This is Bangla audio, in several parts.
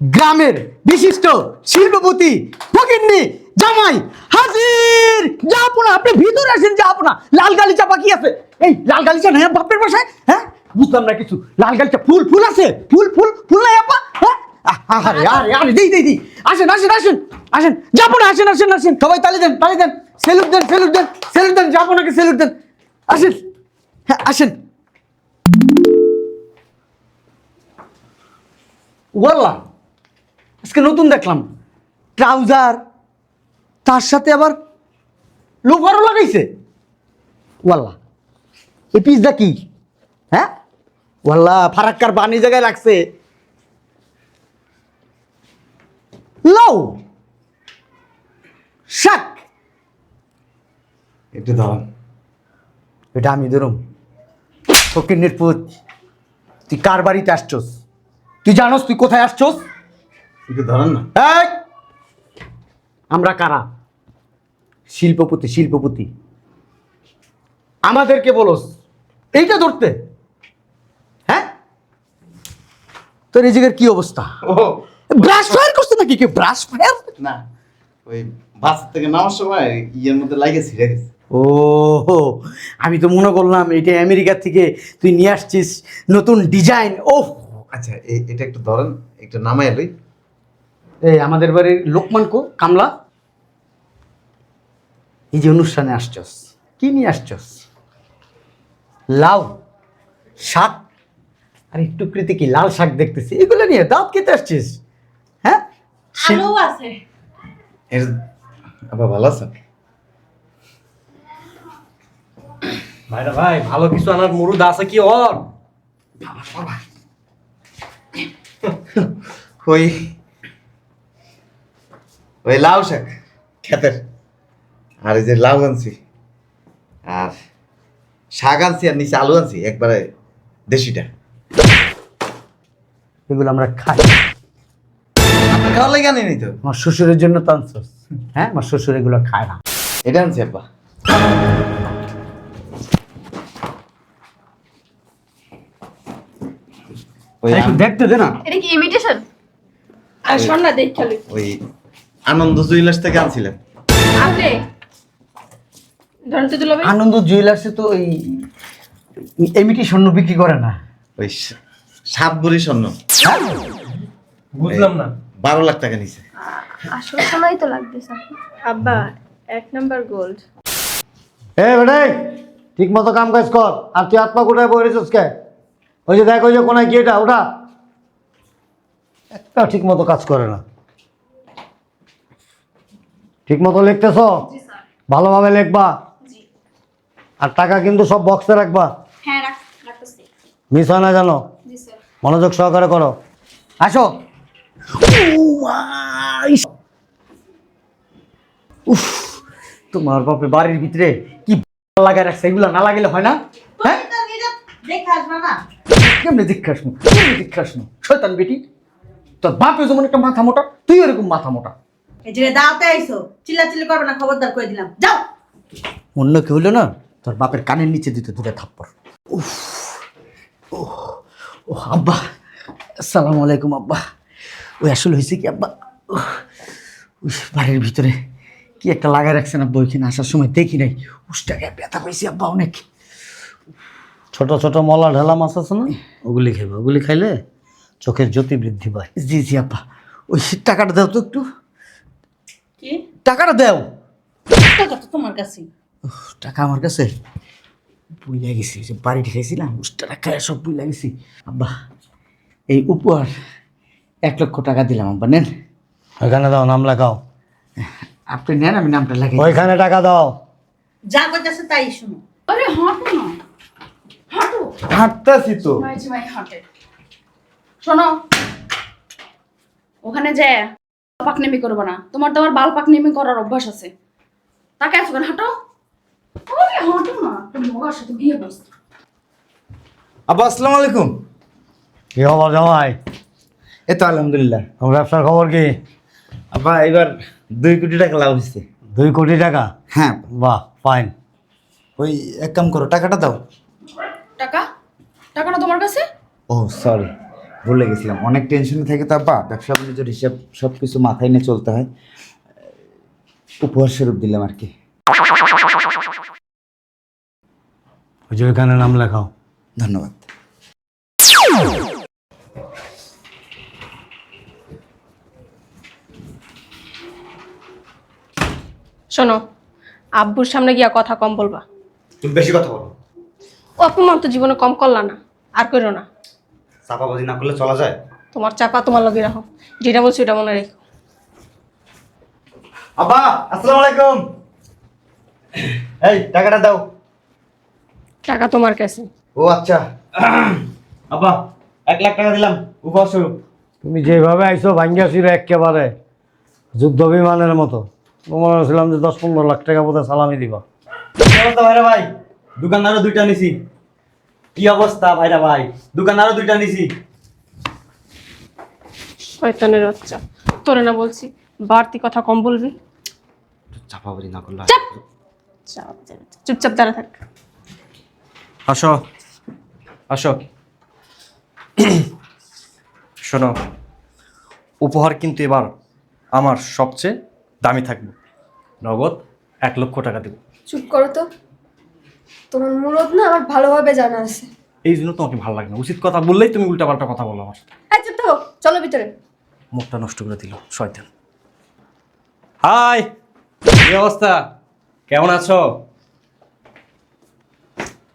গ্রামের বিশিষ্ট শিল্পপতি ফকিন্নি জামাই হাজির। যাব না আপনি ভিতরে আসেন যাব না লাল গালিচা বাকি আছে। এই লাল গালিচা নাই বাপের বাসায়? হ্যাঁ? বুঝলাম না কিছু। লাল গালিচা ফুল ফুল আছে? ফুল ফুল ফুল নাই আপা? হ্যাঁ? আরে আরে আরে দেই দেই দেই। আসেন আসেন আসেন আসেন। যাব না আসেন আসেন আসেন। সবাই তালি দেন তালি দেন। সেলুট দেন সেলুট দেন সেলুট দেন যাব নাকি সেলুট দেন। আসেন। হ্যাঁ আসেন। বললাম আজকে নতুন দেখলাম। ট্রাউজার তার সাথে আবার লোফারও লাগাইছে। ওয়াল্লা এই পিসটা কি? হ্যাঁ? ওয়াল্লা ফারাক্কার বানি জায়গায় রাখছে। লাউ শাক। একটু ধরুন এটা আমি ধরুম। ফকির পুত তুই কার বাড়িতে আসছস? তুই জানোস তুই কোথায় আসছস? একটু ধরেন না। এই! আমরা কারা? শিল্পপতি শিল্পপতি। আমাদেরকে বলোস। এইটা ধরতে। হ্যাঁ? তোর এই জায়গার কি অবস্থা? ও ব্রাশ ফায়ার করছে নাকি কি ব্রাশ ফায়ার না ওই বাস থেকে নামার সময় ইয়ের মধ্যে লাগে ছিঁড়ে গেছে। ও আমি তো মনে করলাম এটা আমেরিকা থেকে তুই নিয়ে আসছিস নতুন ডিজাইন। ও আচ্ছা এটা একটু ধরেন একটু নামাই লই। এই আমাদের বাড়ির লোকমান কো কামলা। এই যে অনুষ্ঠানে আসছস কি নিয়ে আসছস? লাউ শাক আর একটু কৃতি কি লাল শাক দেখতেছি এগুলো নিয়ে দাঁত খেতে আসছিস হ্যাঁ? আলু আছে। এর আবার ভালো আছেন? ভাইরা ভাই ভালো কিছু আনার মুরুদ আছে কি ওর? ওই ওই লাউ শাক খেতের আর এই যে লাউ আনছি আর শাক আনছি আর নিচে আলু আনছি একবারে দেশিটা। এগুলো আমরা খাই। আপনার খাওয়া লাগে আনি তো? আমার শ্বশুরের জন্য তো আনছস হ্যাঁ আমার শ্বশুর এগুলো খায় না। এটা আনছি আব্বা। দেখতে দে না। এটা কি ইমিটেশন আর শোন না দেখ খালি। ওই আনন্দ জুয়েলার্স থেকে আনছিলেন। আপনি ধরুন তো আনন্দ জুয়েলার্সে তো এই এমিটি স্বর্ণ বিক্রি করে না। ওই সাত ভরি স্বর্ণ। বুঝলাম না। বারো লাখ টাকা নিছে। আসল সময় তো লাগবে স্যার আব্বা এক নাম্বার গোল্ড। এ বেটাই ঠিক মতো কাম কাজ কর। আর তুই আত্মা কোটায় বই রেছিস কে? ওই যে দেখ ওই যে কোনায় গিয়েটা ওটা। একটা ঠিক মতো কাজ করে না। ঠিক মতো লিখতেছ ভালোভাবে লিখবা? আর টাকা কিন্তু সব বক্সে রাখবা? হ্যাঁ মিস হয় না জানো? মনোযোগ সহকারে করো। আসো। উফ তোমার বাপে বাড়ির ভিতরে কি লাগাই রাখছে? এগুলো না লাগাইলে হয় না? হ্যাঁ? কেমনে জিজ্ঞাসা কেমনে শয়তান বেটি তোর বাপে যেমন একটা মাথা মোটা তুই এরকম মাথা মোটা। এই যে দাওতে আইছো চিল্লাচিল্লি করবে না খবরদার করে দিলাম। যাও। অন্য কেউ হইল না? তোর বাপের কানের নিচে দিতে দুটা থাপ্পড়। উফ ও ও আব্বা আসসালামু আলাইকুম আব্বা। ওই আসলে হয়েছে কি আব্বা? উহ, বাড়ির ভিতরে কি একটা লাগাই রাখছেন আব্বা ওইখানে আসার সময় দেখি নাই। উষ্টাকে ব্যথা পাইছি আব্বা অনেক। ছোট ছোট মলা ঢেলা মাছ আছে না? ওগুলি খাইবে। ওগুলি খাইলে চোখের জ্যোতি বৃদ্ধি পায়। জি জি আব্বা। ওই টাকাটা দাও তো একটু। কি? টাকাটা দাও। টাকা তো তোমার কাছে। টাকা আমার কাছে? বুঝে গেছি যে বাড়ি ঠেকেছিলাম উষ্টাটা খায় সব বুঝে গেছি। আব্বা এই উপহার এক লক্ষ টাকা দিলাম আব্বা নেন। ওইখানে দাও নাম লেখাও। আপনি নেন আমি নামটা লাগাই ওইখানে টাকা দাও। যা করতেছে তাই শুনো। আরে হাঁটো না। হাঁটো। হাঁটতেছি তো। ভাই ভাই হাঁটে। শোনো ওখানে যে পাকনেমি করবে না। তোমার তো আবার বাল পাকনেমি করার অভ্যাস আছে। তাকে আছো কেন? হাঁটো। ওরে হাঁটো না। তুমি মগার সাথে বিয়ে বসছো আব্বা আসসালামু আলাইকুম। কি খবর জামাই? এই তো আলহামদুলিল্লাহ। আমার ব্যবসার খবর কি? আব্বা এবার দুই কোটি টাকা লাভ হয়েছে দুই কোটি টাকা? হ্যাঁ। বাহ ফাইন ওই এক কাম করো টাকাটা দাও। টাকা? টাকা না তোমার কাছে? ও সরি ভুলে গেছিলাম। অনেক টেনশনে থাকে তো আব্বা ব্যবসা বাণিজ্যের হিসাব সব কিছু মাথায় নিয়ে চলতে হয়। উপহার স্বরূপ দিলাম আর কি। ওই যে ওইখানে নাম লেখাও। ধন্যবাদ। শোনো আব্বুর সামনে গিয়া কথা কম বলবা। তুমি বেশি কথা বলো। ও অপমান তো জীবনে কম করলা না আর করো না। চাপাবাজি না করলে চলা যায়? তোমার চাপা তোমার লগে রাখো। যেটা বলছি ওটা মনে রেখো। আব্বা আসসালামু আলাইকুম। এই টাকাটা দাও। টাকা তোমার কাছে। ও আচ্ছা। আব্বা এক লাখ টাকা দিলাম উপহার স্বরূপ। তুমি যেভাবে আইছো ভাঙ্গিয়া ছিল একেবারে যুদ্ধ বিমানের মতো। মনে হচ্ছিলাম যে দশ পনেরো লাখ টাকা বোধহয় সালামি দিবা। ভাই? দোকানদারও দুইটা নিছি। কি অবস্থা ভাইরা ভাই? দোকান আরও দুইটা নিছি। শয়তানের বাচ্চা। তোরে না বলছি বাড়তি কথা কম বলবি। চাপাবাজি না করলে চাপ! চাপ, চাপ, চাপ। চুপচাপ দাঁড়া থাক। আসো। আসো। শোনো উপহার কিন্তু এবার আমার সবচেয়ে দামি থাকবে। নগদ এক লক্ষ টাকা দেব। চুপ করো তো। তোমার মুরদ না আমার ভালোভাবে জানা আছে। এই জন্য তোমাকে ভালো লাগে না। উচিত কথা বললেই তুমি উল্টাপাল্টা কথা বলো আমার এই চুপ থাকো চলো ভিতরে। মুখটা নষ্ট করে দিল শয়তান। হাই কি অবস্থা? কেমন আছো?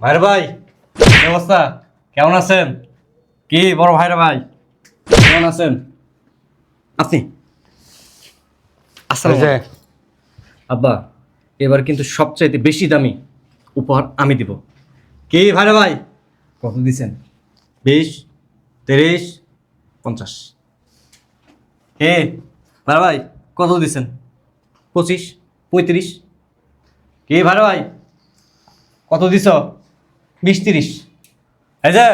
ভাইর ভাই কি অবস্থা? কেমন আছেন? কি বড় ভাইরা ভাই? কেমন আছেন? আপনি? আসসালামু আলাইকুম। আব্বা এবার কিন্তু সবচাইতে বেশি দামি উপহার আমি দিব। কে ভাইরা ভাই? কত দিছেন? বিশ তিরিশ পঞ্চাশ। হে ভাড়া ভাই কত দিছেন? পঁচিশ পঁয়ত্রিশ। কে ভাড়া ভাই? কত দিছ? বিশ তিরিশ। এই যে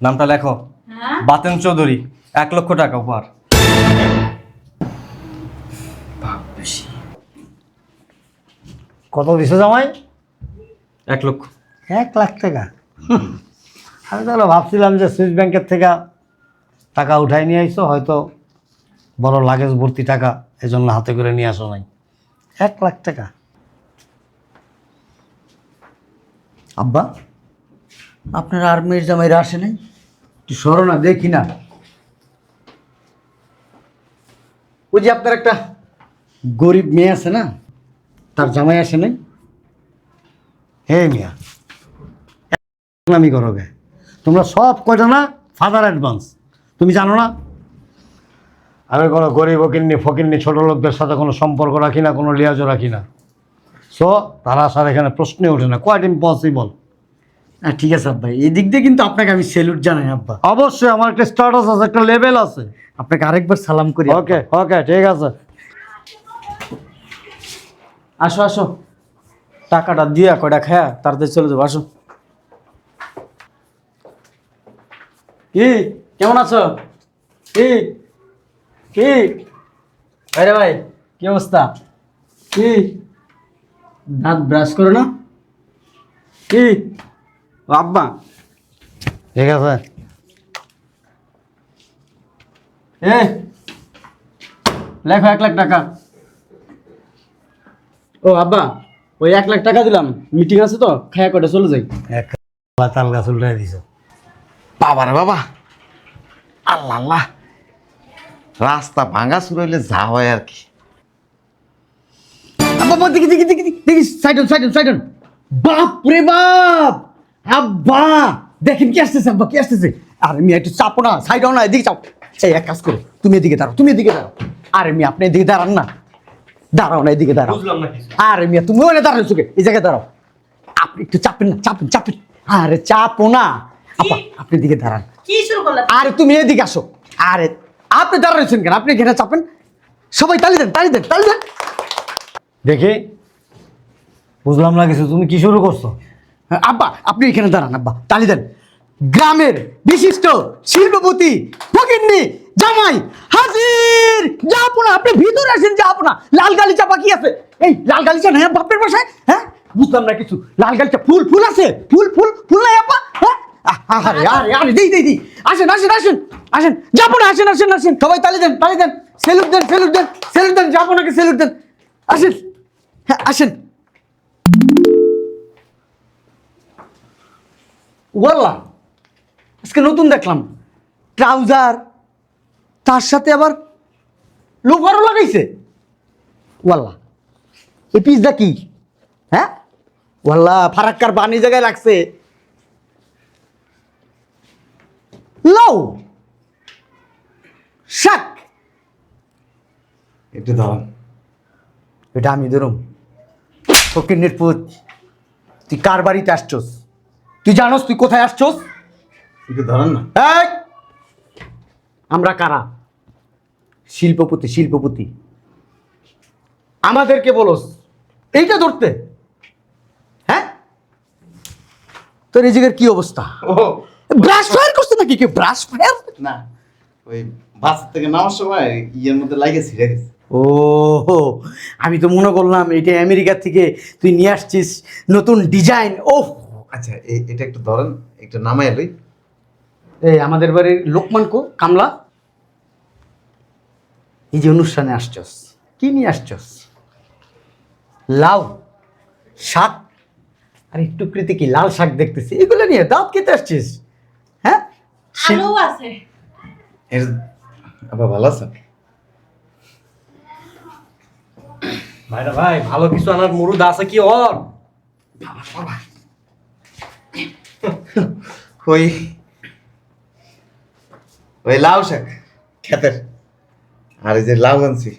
নামটা লেখো। হ্যাঁ? বাতেন চৌধুরী এক লক্ষ টাকা উপহার। কত দিছে জামাই? এক লক্ষ। এক লাখ টাকা। আমি তাহলে ভাবছিলাম যে সুইস ব্যাংকের থেকে টাকা উঠাই নিয়ে আইছো হয়তো বড় লাগেজ ভর্তি টাকা এজন্য হাতে করে নিয়ে আসো নাই। এক লাখ টাকা। আব্বা আপনার আর্মির জামাইরা আসে নাই? একটু সরো না দেখি না। ওই যে আপনার একটা গরিব মেয়ে আছে না? তার জামাই আসে নাই? হে মিয়া আমি করো গে। তোমরা সব কয়টা না ফাদার অ্যাডভান্স তুমি জানো না? আমি কোনো গরিব কিন্নি ফকিন্নি ছোটো লোকদের সাথে কোনো সম্পর্ক রাখি না কোনো লিয়াজও রাখি না। সো তারা আসার এখানে প্রশ্নে ওঠে না। কোয়াইট ইম্পসিবল হ্যাঁ ঠিক আছে আব্বা। এই দিক দিয়ে কিন্তু আপনাকে আমি স্যালুট জানাই আব্বা। অবশ্যই আমার একটা স্ট্যাটাস আছে একটা লেভেল আছে। আপনাকে আরেকবার সালাম করি ওকে ওকে ঠিক আছে। আসো আসো। টাকাটা দিয়া কয়টা খায়া তাড়াতাড়ি চলে যাব আসো। কি? কেমন আছো? কি? কি? ভাইরা ভাই কি অবস্থা? কি? দাঁত ব্রাশ করো না? কি? আব্বা। ঠিক আছে। এ লেখো এক লাখ টাকা। ও আব্বা ওই এক লাখ টাকা দিলাম। মিটিং আছে তো খায়া কয়টা চলে যাই। এক তাল গাছ উল্টাই দিছে। বাবা রে বাবা। আল্লাহ আল্লাহ। রাস্তা ভাঙা শুরু হইলে যা হয় আর কি। আব্বা, দেখি দেখি দেখি দেখি, দেখি সাইড সাইড সাইড বাপ রে বাপ। আব্বা দেখেন কি আসতেছে আব্বা কি আসতেছে। আরে মিয়া একটু চাপো না সাইড না এদিকে চাপ। এই এক কাজ করো তুমি এদিকে দাঁড়াও তুমি এদিকে দাঁড়াও। আরে মিয়া আপনি এদিকে দাঁড়ান না। দাঁড়াও না এদিকে দাঁড়াও। বুঝলাম না আরে মিয়া তুমি ওখানে দাঁড়াও চোখে এই জায়গায় দাঁড়াও। আপনি একটু চাপেন না চাপেন চাপেন। আরে চাপো না। আপা আপনি এদিকে দাঁড়ান। কি শুরু করলা? আরে তুমি এদিকে আসো। আরে আপনি দাঁড়াচ্ছেন কেন? আপনি এখানে চাপেন। সবাই তালি দেন তালি দেন তালি দেন। দেখি। বুঝলাম না কিছু। তুমি কি শুরু করছ? হ্যাঁ, আব্বা আপনি এখানে দাঁড়ান আব্বা। তালি দেন। গ্রামের বিশিষ্ট শিল্পপতি ফকিন্নি জামাই, হাজির! যাব না আপনি ভিতরে আসেন যাব না লাল গালিচা বাকি আছে। এই, লাল গালিচা নাই বাপের বাসায়? হ্যাঁ? বুঝলাম না কিছু। লাল গালিচা ফুল ফুল আছে? ফুল ফুল ফুল নাই আপা? হ্যাঁ? আরে আরে আরে আসেন আসেন আসেন আসেন। যাব না আসেন আসেন আসেন। সবাই তালি দেন তালি দেন। সেলুট দেন সেলুট দেন সেলুট দেন যাব নাকি সেলুট দেন। আসেন হ্যাঁ আসেন। ওয়াল্লা, আজকে নতুন দেখলাম। ট্রাউজার তার সাথে আবার লোফারও লাগাইছে। ওয়াল্লা এই পিসটা কি? হ্যাঁ? ওয়াল্লা ফারাক্কার বানি জায়গায় রাখছে। লাউ শাক। একটু ধরুন এটা আমি ধরুম। ফকির পুত। তুই কার বাড়িতে আসছস? তুই জানোস তুই কোথায় আসছস? একটু ধরেন না! আমরা কারা? শিল্পপতি শিল্পপতি। আমাদেরকে বলোস এইটা ধরতে। হ্যাঁ? তোর এই কি অবস্থা? ব্রাশ ফায়ার করছে নাকি কি ব্রাশ ফায়ার না ওই বাস থেকে নামার সময় ইয়ের মধ্যে লাগে ছিঁড়ে গেছে। ও আমি তো মনে করলাম এটা আমেরিকা থেকে তুই নিয়ে আসছিস নতুন ডিজাইন। ও আচ্ছা এটা একটু ধরেন একটু নামাই লই। এই আমাদের বাড়ির লোকমান কো কামলা। এই যে অনুষ্ঠানে আসছস কি নিয়ে আসছস? লাউ শাক? আর একটু কৃতি কি লাল শাক দেখতেছি। এগুলো নিয়ে দাঁত খেতে আসছিস হ্যাঁ? আলু আছে। এর আবার ভালো আছেন ভাইরা ভাই ভালো কিছু আনার মুরুদ আছে কি ওর? ওই ওই লাউ শাক খেতের। আর এই যে লাউ আনছি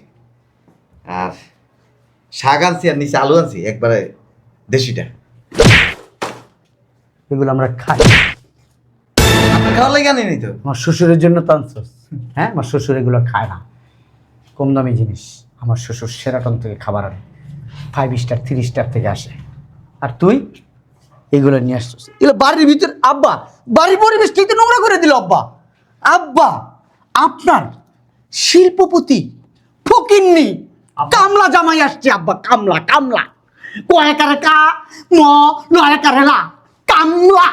আর শাক আনছি আর নিচে আলু আনছি একবারে দেশিটা। এগুলো আমরা খাই। খাওয়া লাগে আনি তো? আমার শ্বশুরের জন্য তো আনছস হ্যাঁ আমার শ্বশুর এগুলো খায় না। কম দামি জিনিস। আমার শ্বশুর সেরাটন থেকে খাবার আনে। ফাইভ স্টার থ্রি স্টার থেকে আসে। আর তুই? এগুলো নিয়ে আসছিস। এগুলো বাড়ির ভিতর আব্বা বাড়ির পরিবেশ তুই তো নোংরা করে দিল আব্বা। আব্বা আপনার শিল্পপতি ফকিন্নি। কামলা জামাই আসছে আব্বা কামলা কামলা। কয়েকারে কা ম লয়েকারে লা। কামলা।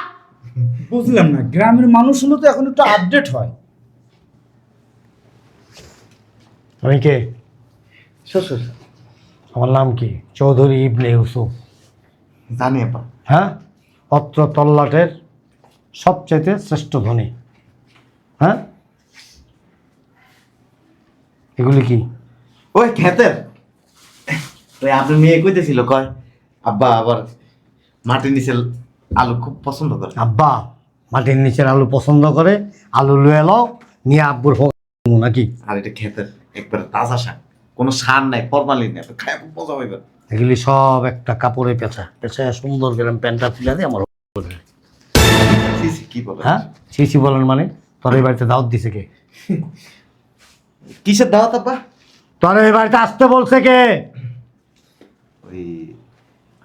বুঝলাম না গ্রামের মানুষ হলো তো এখন একটু আপডেট হয়। আমি কে? শ্বশুর আমার নাম কি? চৌধুরী ইবনে ইউসুফ। জানি আপা হ্যাঁ? অত্র তল্লাটের সবচাইতে শ্রেষ্ঠ ধনী। হ্যাঁ? এগুলি কি? ওই খেতের ওই আপনার মেয়ে কইতেছিল কয় আব্বা আবার মাটির নিচে আলু খুব পছন্দ করে। আব্বা মাটির নিচের আলু পছন্দ করে আলু লুয়ে লও নিয়ে আব্বুর হোক নাকি? আর এটা খেতের একবারে তাজা শাক। কোনো সার নাই ফরমালিন নাই খায় খুব মজা পাইবেন। এগুলি সব একটা কাপড়ে পেঁচা। পেঁচা সুন্দর করে প্যান্টটা তুলে দিয়ে আমার কি বলে হ্যাঁ? ছিছি বলেন মানে? তোর এই বাড়িতে দাওয়াত দিছে কে? কিসের দাওয়াত আব্বা? তোর এই বাড়িতে আসতে বলছে কে? ওই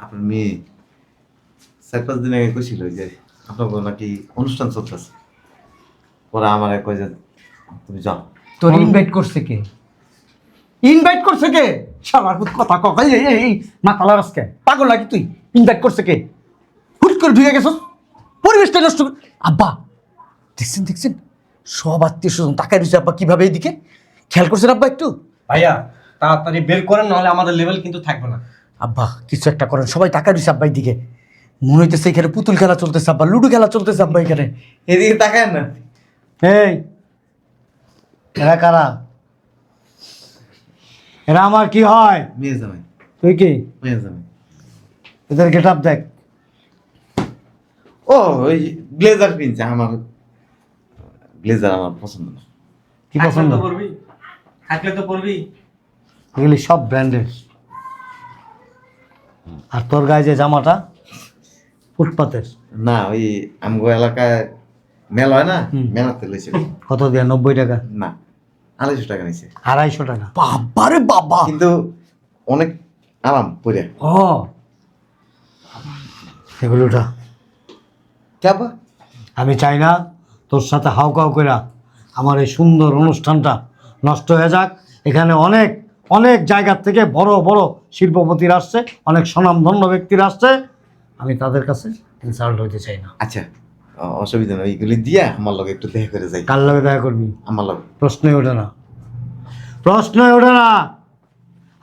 আপনার মেয়ে। চার পাঁচ দিন আগে কইছিল যে আপনার নাকি অনুষ্ঠান চলতেছে। পরে আমার কয় যে তুমি যাও। তোর ইনভাইট করছে কে? ইনভাইট করছে কে? সবার খুব কথা ককাই এই এই, এই মাতালা রাস্কে পাগল নাকি তুই? ইনভাইট করছে কে? হুট করে ঢুকে গেছ পরিবেশটা নষ্ট আব্বা দেখছেন দেখছেন? সব আত্মীয় স্বজন তাকায় রয়েছে আব্বা কীভাবে এইদিকে? খেয়াল করছেন আব্বা একটু? ভাইয়া তাড়াতাড়ি বের করেন নাহলে আমাদের লেভেল কিন্তু থাকবে না। আব্বা কিছু একটা করেন সবাই তাকায় রয়েছে আব্বা দিকে মনে হইতেছে এখানে পুতুল খেলা চলতেছে আব্বা লুডো খেলা চলতেছে আব্বা এখানে। এদিকে তাকায় না। এই এরা কারা? এরা আমার কি হয়? মেয়ে জামাই। তুই কি? মেয়ে জামাই। এদের গেট আপ দেখ। ও ওই ব্লেজার কিনছে আমার ব্লেজার আমার পছন্দ না। কি পছন্দ? পড়বি থাকলে তো পড়বি। এগুলি সব ব্র্যান্ডের আর তোর গায়ে যে জামাটা ফুটপাতের? না ওই আমগো এলাকায় মেলা হয় না? মেলাতে লইছে কত দেয়া নব্বই টাকা? না আড়াইশো টাকা নিছে। আড়াইশো টাকা? বাবা রে বাবা! কিন্তু অনেক আরাম পরে ও! এগুলো উঠা। কেবা আমি চাই না তোর সাথে হাউকাউ কইরা আমার এই সুন্দর অনুষ্ঠানটা নষ্ট হয়ে যাক। এখানে অনেক অনেক জায়গার থেকে বড় বড় শিল্পপতিরা আসছে অনেক স্বনামধন্য ব্যক্তিরা আসছে। আমি তাদের কাছে ইনসাল্ট হইতে চাই না। আচ্ছা অসুবিধা নেই। এইগুলি দিয়া আমার লগে একটু দেখা করে যাই। কার লগে দেখা করবি? আমার লগে। প্রশ্নই ওঠে না। প্রশ্নই ওঠে না।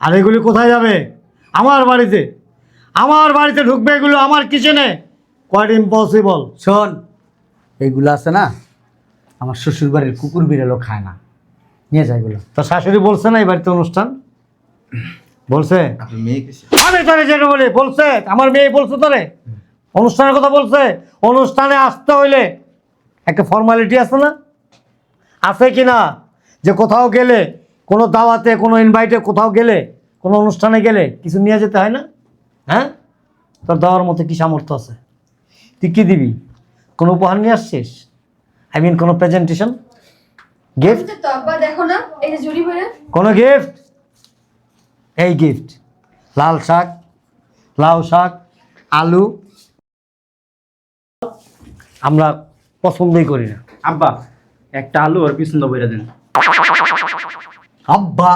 আর এগুলি কোথায় যাবে? আমার বাড়িতে। আমার বাড়িতে ঢুকবে এগুলো আমার কিচেনে। কোয়াইট ইম্পসিবল শোন এইগুলো আছে না আমার শ্বশুর বাড়ির কুকুর বিড়ালও খায় না। নিয়ে যায় এগুলো তো শাশুড়ি বলছে না এই বাড়িতে অনুষ্ঠান? বলছে? আমি তোরে যেটা বলি বলছে আমার মেয়ে বলছে তোরে। অনুষ্ঠানের কথা বলছে অনুষ্ঠানে আসতে হইলে একটা ফর্মালিটি আছে না? আছে কি না যে কোথাও গেলে কোনো দাওয়াতে কোনো ইনভাইটে কোথাও গেলে কোনো অনুষ্ঠানে গেলে কিছু নিয়ে যেতে হয় না? হ্যাঁ? তোর দেওয়ার মতো কি সামর্থ্য আছে? তুই কী দিবি? কোনো উপহার নিয়ে আসছিস? আই মিন কোনো প্রেজেন্টেশন গিফট তো আব্বা দেখো না এই যে জুড়ি ভরে কোনো গিফট এই গিফট লাল শাক লাউ শাক আলু। আমরা পছন্দই করি না। আব্বা একটা আলু আর পিছন বইরা দেন। আব্বা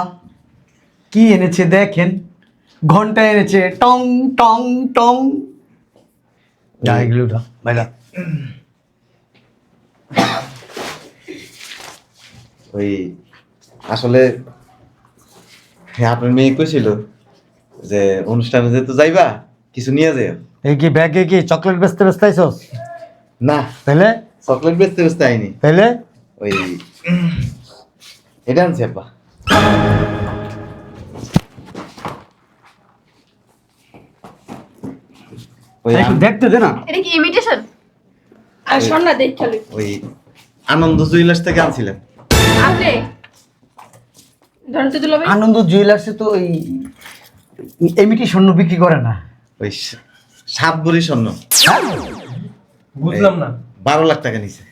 কি এনেছে দেখেন? ঘণ্টা এনেছে টং টং টং। যা এগুলো বাইরা ওই আসলে হ্যাঁ আপনার মেয়ে কইছিল যে অনুষ্ঠানে যেহেতু যাইবা কিছু নিয়ে যাও এই কি ব্যাগে কি চকলেট বেচতে বেচতে আইসস না। তাহলে চকলেট বেচতে বেচতে আইনি তাহলে ওই এটা আনছি আব্বা। দেখতে দে না। এটা কি ইমিটেশন আর শোন না দেখ ওই আনন্দ জুয়েলার্স থেকে আনছিলাম। আপনি আনন্দ জুয়েলার্সে তো ওই এমিটি স্বর্ণ বিক্রি করে না। ওই সাত ভরি স্বর্ণ। বুঝলাম না। বারো লাখ টাকা নিছে।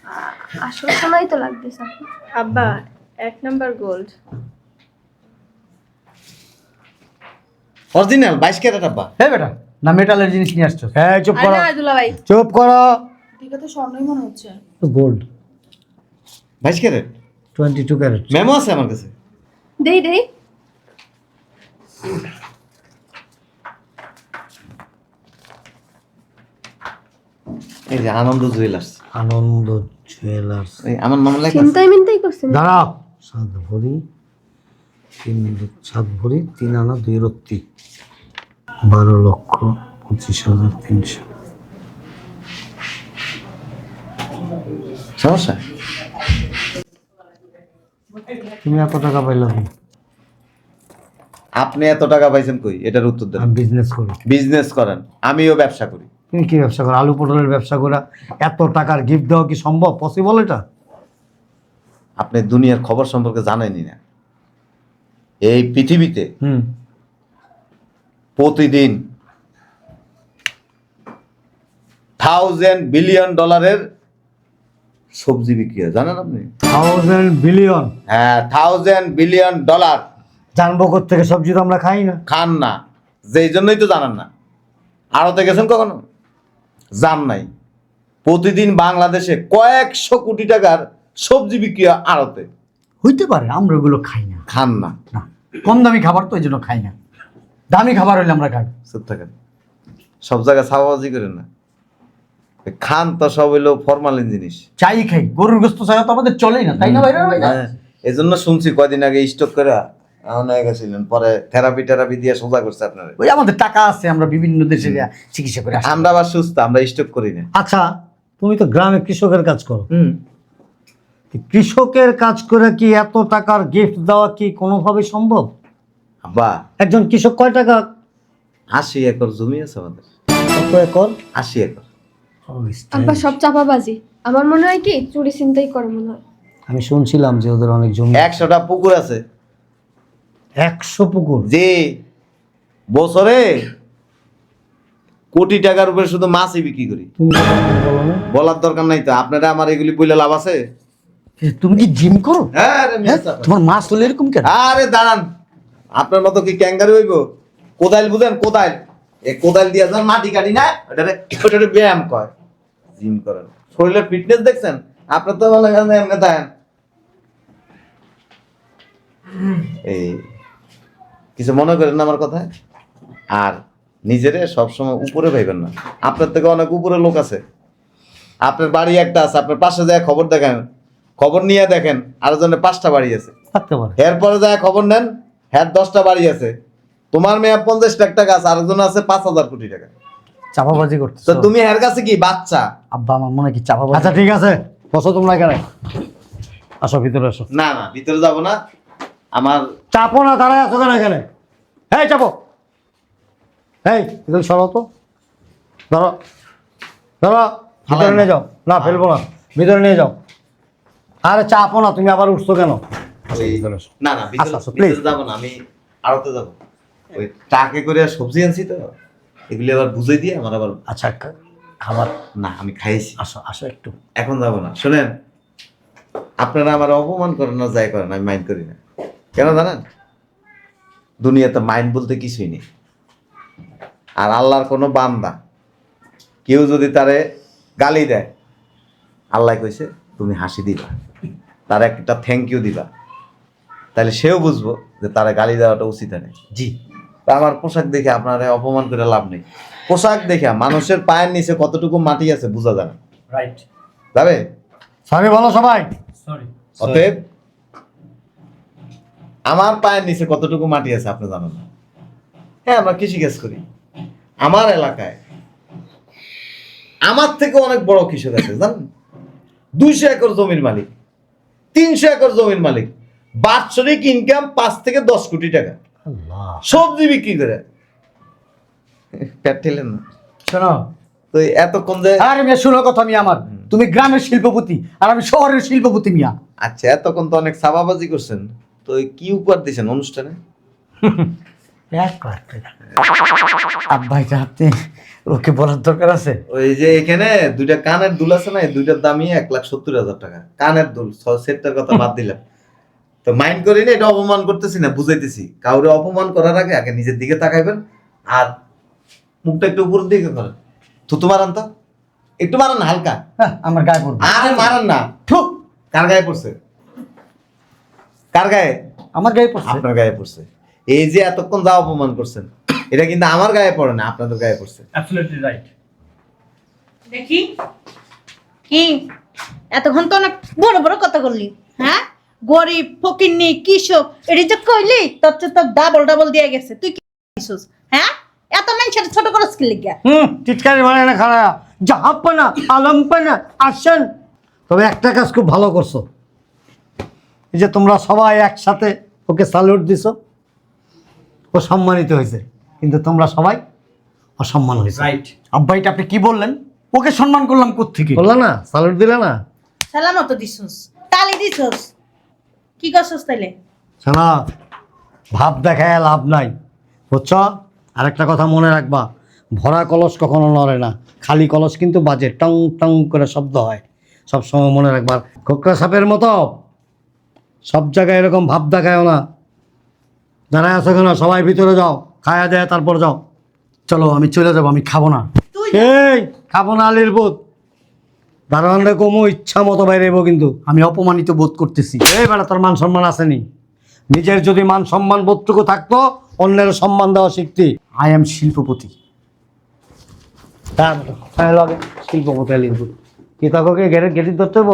আসল সময় তো লাগবে স্যার আব্বা এক নাম্বার গোল্ড অরিজিনাল বাইশ ক্যারেট আব্বা। হ্যাঁ বেটা না মেটালের জিনিস নিয়ে আসছো? হ্যাঁ চুপ করো। চুপ করো। ঠিক আছে স্বর্ণই মনে হচ্ছে। গোল্ড বাইশ carat? Twenty two carat memo আছে আমার কাছে। দেই দেই। এই যে আনন্দ জুয়েলার্স আনন্দ জুয়েলার্স এই আমার নাম লেখা। চিন্তাই মিন্তাই করছেন দাঁড়াও সাত ভরি তিন সাত ভরি তিন আনা দুই রত্তি। বারো লক্ষ পঁচিশ হাজার তিনশো। সমস্যা? তুমি এত টাকা পাইলাম আপনি এত টাকা পাইছেন কই? এটার উত্তর দেন। আমি বিজনেস করি। বিজনেস করেন। আমিও ব্যবসা করি। তুমি কি ব্যবসা করো? আলু পটলের ব্যবসা করা। এত টাকার গিফট দেওয়া কি সম্ভব? পসিবল এটা? আপনি দুনিয়ার খবর সম্পর্কে জানেনই না। এই পৃথিবীতে হুম। প্রতিদিন থাউজেন্ড বিলিয়ন ডলারের সবজি বিক্রি হয় জানেন আপনি? থাউজেন্ড বিলিয়ন হ্যাঁ থাউজেন্ড বিলিয়ন ডলার জানব থেকে সবজি তো আমরা খাই না। খান না যেই জন্যই তো জানান না। আড়তে গেছেন কখনো? জান নাই। প্রতিদিন বাংলাদেশে কয়েকশো কোটি টাকার সবজি বিক্রি হয় আড়তে। হইতে পারে আমরা ওগুলো খাই না। খান না। না কম দামি খাবার তো ওই জন্য খাই না। দামি খাবার হইলে আমরা খাই। চুপ থাকেন। সব জায়গায় ছাওয়াবাজি করেন না। এই খান তো সব হইল ফরমালিন জিনিস। চাই খাই গরুর গোস্ত ছাড়া তো আমাদের চলেই না তাই না ভাইরা? ভাই হ্যাঁ। এই জন্য শুনছি কয়দিন আগে স্টক করে হয়ে গেছিলেন পরে থেরাপি টেরাপি দিয়ে সোজা করছে আপনারা। ওই আমাদের টাকা আছে আমরা বিভিন্ন দেশে চিকিৎসা করে। আমরা আবার সুস্থ আমরা স্টক করি না। আচ্ছা তুমি তো গ্রামে কৃষকের কাজ করো। হুম। কৃষকের কাজ করে কি এত টাকার গিফট দেওয়া কি কোনোভাবে সম্ভব? বা একজন কৃষক কয় টাকা? আশি একর জমি আছে আমাদের। কত একর? আশি একর। আব্বা সব চাপাবাজি। আমার মনে হয় কি চুরি চিন্তাই করে মনে হয়। আমি শুনছিলাম যে ওদের অনেক জমি একশোটা পুকুর আছে। একশো পুকুর? যে বছরে কোটি টাকার উপরে শুধু মাছই বিক্রি করি। বলার দরকার নাই তো। আপনারা আমার এগুলি বইলে লাভ আছে? তুমি কি জিম করো? হ্যাঁ হ্যাঁ? তোমার মাছ হলে এরকম কেন? আরে দাঁড়ান। আপনার মতো কি ক্যাঙ্গারি হইব? কোদাইল বুঝেন কোদাইল এই কোদাইল দিয়ে যান মাটি কাটি না ওটারে ওটারে ব্যায়াম কয়। জিম করেন। শরীরের ফিটনেস দেখছেন? আপনার তো ভালো এমনি এমনি দেন এই কিছু মনে করেন না আমার কথা? আর নিজেরে সবসময় উপরে ভাইবেন না। আপনার থেকে অনেক উপরে লোক আছে। আপনার বাড়ি একটা আছে আপনার পাশে যায় খবর দেখেন। খবর নিয়ে দেখেন আর জন্য পাঁচটা বাড়ি আছে। এরপরে যায় খবর নেন হ্যাঁ দশটা বাড়ি আছে। তোমার মেয়ে পঞ্চাশ লাখ টাকা আছে আরেকজন আছে পাঁচ হাজার কোটি টাকা। চাপাবাজি তো করতেছো। তুমি এর কাছে কি বাচ্চা? আব্বা আমার মনে কি চাপাবো আচ্ছা ঠিক আছে। বসো তোমরা এখানে। আসো ভিতরে আসো। না না ভিতরে যাব না। আমার চাপো না দাঁড়ায় আসো কেন এখানে? এই চাপো। এই এখানে সরো তো। ধরো। ধরো ভিতরে নিয়ে যাও। না ফেলব না। ভিতরে নিয়ে যাও। আরে চাপো না তুমি আবার উঠছো কেন? ওই না না ভিতরে আসো, আসো, please. ভিতরে যাব না আমি আড়তে যাব। ওই ট্রাকে করে সবজি আনছি তো। এগুলি আবার বুঝে দিয়ে আমার আবার আচ্ছা খাবার না আমি খাইছি আসো আসো একটু। এখন যাব না। শোনেন আপনারা আমার অপমান করেন না যাই করেন আমি মাইন্ড করি না। কেন জানেন? দুনিয়াতে মাইন্ড বলতে কিছুই নেই। আর আল্লাহর কোনো বান্দা কেউ যদি তারে গালি দেয় আল্লাহ কইছে তুমি হাসি দিবা। তার একটা থ্যাংক ইউ দিবা। তাহলে সেও বুঝব যে তারা গালি দেওয়াটা উচিত নেই জি। তা আমার পোশাক দেখে আপনারা অপমান করে লাভ নেই। পোশাক দেখে মানুষের পায়ের নিচে কতটুকু মাটি আছে বোঝা যাবে রাইট যাবে? সরি বলো সবাই। সরি অতএব আমার পায়ের নিচে কতটুকু মাটি আছে আপনি জানেন না। হ্যাঁ আমরা কৃষিকাজ করি। আমার এলাকায় আমার থেকে অনেক বড় কৃষক আছে জানেন? দুইশো একর জমির মালিক তিনশো একর জমির মালিক। বাৎসরিক ইনকাম পাঁচ থেকে দশ কোটি টাকা। সবজি বিক্রি করে? পেট ঠেলেন না। শোনো। তো এতক্ষণ যে আরে মিয়া শোনো কথা মিয়া আমার। তুমি গ্রামের শিল্পপতি আর আমি শহরের শিল্পপতি মিয়া। আচ্ছা এতক্ষণ তো অনেক সাবাবাজি করছেন। তো কি উপহার দিয়েছেন অনুষ্ঠানে? আপনি ওকে বলার দরকার আছে? ওই যে এখানে দুইটা কানের দুল আছে না দুইটার দামই এক লাখ সত্তর হাজার টাকা। কানের দুল সেটটার কথা বাদ দিলাম। তো মাইন্ড করি না এটা অপমান করতেছি না বুঝাইতেছি। কাউরে অপমান করার আগে আগে নিজের দিকে তাকাইবেন আর মুখটা একটু উপরের দিকে করেন। থুতু মারান তো একটু মারান হালকা। হ্যাঁ আমার গায়ে পড়বে। আরে মারান না। ঠুক কার গায়ে পড়ছে? কার গায়ে? আমার গায়ে পড়ছে। আপনার গায়ে পড়ছে। এই যে এতক্ষণ যা অপমান করছেন এটা কিন্তু আমার গায়ে পড়ে না আপনাদের গায়ে পড়ছে। অ্যাবসলিউটলি রাইট দেখি কি? এতক্ষণ তো অনেক বড় বড় কথা বললি হ্যাঁ? গরিব ফকিন্নি কৃষক এটি যে কইলি তোর তো ডাবল ডাবল দিয়ে গেছে। তুই কি দিছিস হ্যাঁ? এত মানুষের ছোট করে স্কিল লিখা হুম টিটকারি মানে না খারা জাহাপ্পানা আলম্পানা আসেন। তবে একটা কাজ খুব ভালো করছ। এই যে তোমরা সবাই একসাথে ওকে স্যালুট দিছো। ও সম্মানিত হয়েছে কিন্তু তোমরা সবাই অসম্মান হয়েছে। রাইট আব্বা এটা আপনি কি বললেন? ওকে সম্মান করলাম কোত্থেকে? বললা না স্যালুট দিলে না। সালাম মতো দিছিস তালি দিছিস। কি করছিস তাইলে? শোনা ভাব দেখায় লাভ নাই বুঝছ? আরেকটা কথা মনে রাখবা ভরা কলস কখনো নড়ে না খালি কলস কিন্তু বাজে টং টং করে শব্দ হয়। সব সময় মনে রাখবার খোকরা সাপের মতো। সব জায়গায় এরকম ভাব দেখায় না। যারা আছো কেন সবাই ভিতরে যাও খায়া দেয় তারপর যাও। চলো আমি চলে যাব আমি খাব না। এই খাব না আলির বোধ দারোয়ানরা কমো ইচ্ছা মতো বাইরে এবো কিন্তু। আমি অপমানিত বোধ করতেছি। এই বেটা তোর মান সম্মান আসেনি নিজের যদি মান সম্মান বোধটুকু থাকতো অন্যের সম্মান দেওয়া শিখতি। আই এম শিল্পপতি। তার হ্যাঁ, লগে। শিল্পপতি কি তাকে গেটি ধরতে হব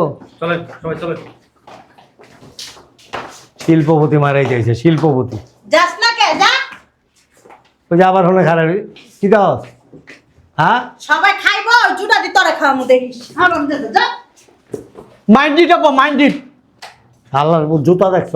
শিল্পপতি মারাই যাইছে শিল্পপতি। যাস না কে যা। ওই যে আবার হলে খারাপ কি দাস হ্যাঁ? সবাই খাইবো জুটা দি তোরে খাওয়ামু দেখিস হারাম দে যা। মাইন্ড ইট আব্বা মাইন্ড ইট আল্লাহর জুতা দেখছ